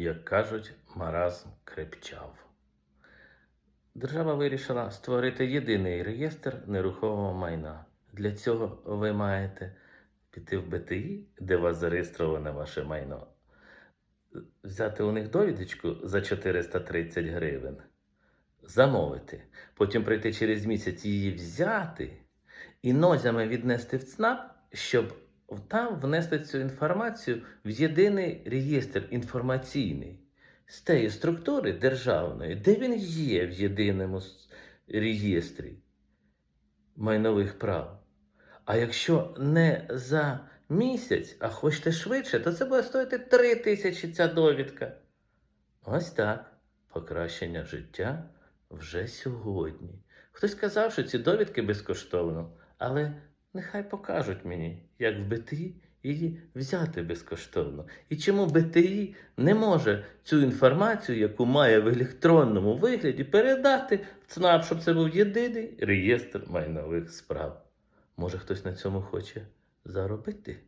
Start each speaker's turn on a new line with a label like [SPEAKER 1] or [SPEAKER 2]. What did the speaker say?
[SPEAKER 1] Як кажуть, маразм крепчав. Держава вирішила створити єдиний реєстр нерухомого майна. Для цього ви маєте піти в БТІ, де вас зареєстроване ваше майно, взяти у них довідочку за 430 гривень, замовити, потім прийти через місяць її взяти і нозями віднести в ЦНАП, щоб там внести цю інформацію в єдиний реєстр інформаційний з тієї структури державної, де він є в єдиному реєстрі майнових прав. А якщо не за місяць, а хочете швидше, то це буде стоїти 3 тисячі ця довідка. Ось так. Покращення життя вже сьогодні. Хтось казав, що ці довідки безкоштовно, але нехай покажуть мені, як в БТІ її взяти безкоштовно. І чому БТІ не може цю інформацію, яку має в електронному вигляді, передати в ЦНАП, щоб це був єдиний реєстр майнових справ. Може, хтось на цьому хоче заробити?